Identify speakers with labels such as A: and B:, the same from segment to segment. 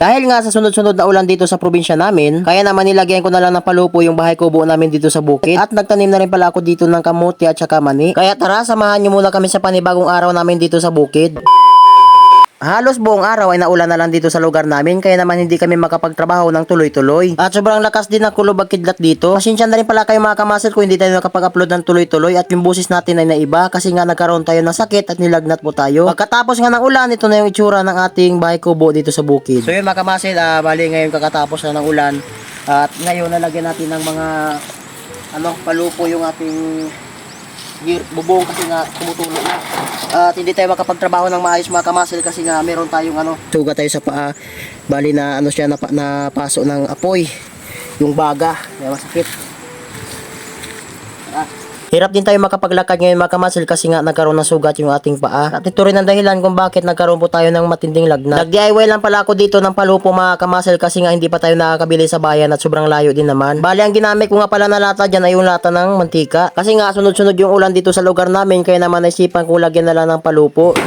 A: Dahil nga sa sunod-sunod na ulan dito sa probinsya namin, kaya naman nilagyan ko na lang ng palupo yung bahay kubo namin dito sa bukid. At nagtanim na rin pala ako dito ng kamuti at saka mani. Kaya tara, samahan nyo muna kami sa panibagong araw namin dito sa bukid. Halos buong araw ay naulan na lang dito sa lugar namin kaya naman hindi kami makapagtrabaho ng tuloy-tuloy. At sobrang lakas din ng kulubag kidlat dito. Pasensya na rin pala kayo mga kamasel kung hindi tayo nakapag-upload ng tuloy-tuloy at yung busis natin ay naiba kasi nga nagkaroon tayo ng sakit at nilagnat po tayo. Pagkatapos nga ng ulan, ito na yung itsura ng ating bahay kubo dito sa bukid. So yun mga kamasel, ah, bali ngayon kakatapos na ng ulan at ngayon nalagyan natin ng mga ano, palupo yung ating gear, bubong kasi nga tumutulo na. At hindi tayo makapagtrabaho ng maayos mga kamasil kasi nga meron tayong ano, suga tayo sa paa. Bali na ano siya na, na paso ng apoy. Yung baga, kaya masakit. Hirap din tayo makapaglakad ngayon mga kamasil kasi nga nagkaroon ng sugat yung ating paa. At ito rin ang dahilan kung bakit nagkaroon po tayo ng matinding lagnat. Nag-DIY lang pala ako dito ng palupo mga kamasil kasi nga hindi pa tayo nakakabili sa bayan at sobrang layo din naman. Bali ang ginamit ko nga pala na lata dyan ay yung lata ng mantika. Kasi nga sunod-sunod yung ulan dito sa lugar namin kaya naman naisipan kong lagyan na lang ng palupo.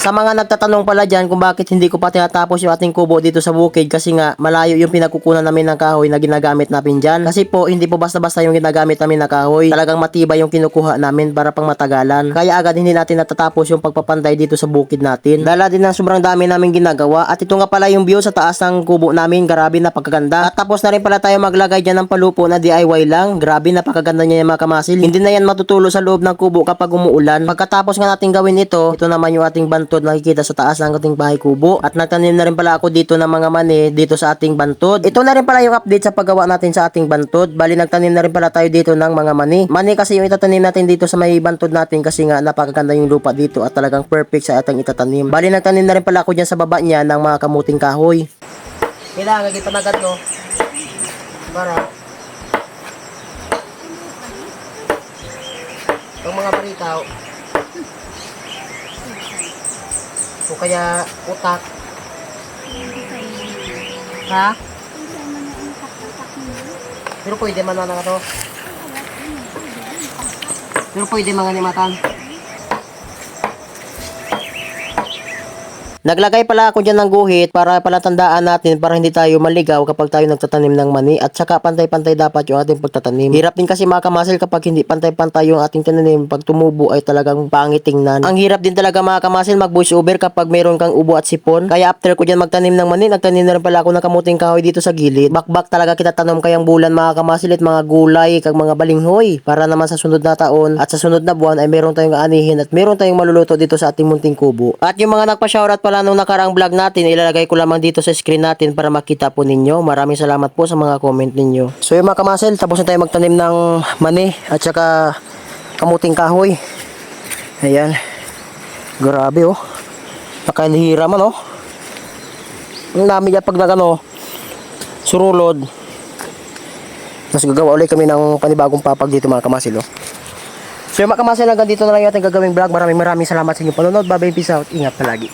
A: Sa mga nagtatanong pala dyan kung bakit hindi ko pa tinatapos yung ating kubo dito sa bukid kasi nga malayo yung pinagkukunan namin ng kahoy na ginagamit namin dyan. Kasi po hindi po basta-basta yung ginagamit namin na kahoy. Talagang matibay yung kinukuha namin para pang matagalan. Kaya agad hindi natin natatapos yung pagpapantay dito sa bukid natin. Dala din ng sobrang dami namin ginagawa. At ito nga pala yung view sa taas ng kubo namin. Grabe napakaganda. At tapos na rin pala tayo maglagay dyan ng palupo na DIY lang. Grabe napakaganda niya yung mga kamasil. Hindi na yan matutulo sa loob ng kubo kapag umuulan. Pagkatapos nga natin gawin ito, ito naman yung ating bantod nakikita sa taas ng ating bahay kubo. At nagtanim na rin pala ako dito ng mga mani dito sa ating bantod. Ito na rin pala yung update sa paggawa natin sa ating bantod. Bali nagtanim na rin pala tayo dito ng mga mani. Mani kasi yung itatanim natin dito sa may bantod natin kasi nga napakaganda yung lupa dito at talagang perfect sa ating itatanim. Bali nagtanim na rin pala ako dyan sa baba niya ng mga kamuting kahoy. Kailangan ipanagat no. Para ang mga paritaw o kaya utak. Ha? pero pwede man na to pero pwede mga nimatan Naglagay pala ako dyan ng guhit para pala tandaan natin para hindi tayo maligaw kapag tayo nagtatanim ng mani at saka pantay-pantay dapat yung ating pagtatanim. Hirap din kasi mga kamasil kapag hindi pantay-pantay yung ating tananim pag tumubo ay talagang pangit tingnan. Ang hirap din talaga mga kamasil mag voice over kapag meron kang ubo at sipon. Kaya after ko dyan magtanim ng mani, nagtanim na rin pala ako ng kamuting kahoy dito sa gilid. Bakbak talaga kita tanom kayang bulan mga kamasil at mga gulay kag mga balinghoy para naman sa sunod na taon at sa sunod na buwan ay meron tayong aanihin at meron tayong maluluto dito sa ating munting kubo. At yung mga nagpa-shoutout pala nung nakaraang vlog natin, ilalagay ko lamang dito sa screen natin para makita po ninyo. Maraming salamat po sa mga comment ninyo. So yung mga kamasel, tapos na tayo magtanim ng mani at saka kamuting kahoy. Ayan. Grabe oh. Nakalihira man oh. Ang dami niya pag nagano, surulod. Mas gagawa ulit kami ng panibagong papag dito mga kamasil oh. So yung mga kamasil hanggang dito na lang yung ating gagawing vlog. Maraming maraming salamat sa inyong panonood. Bye bye, peace out. Ingat palagi.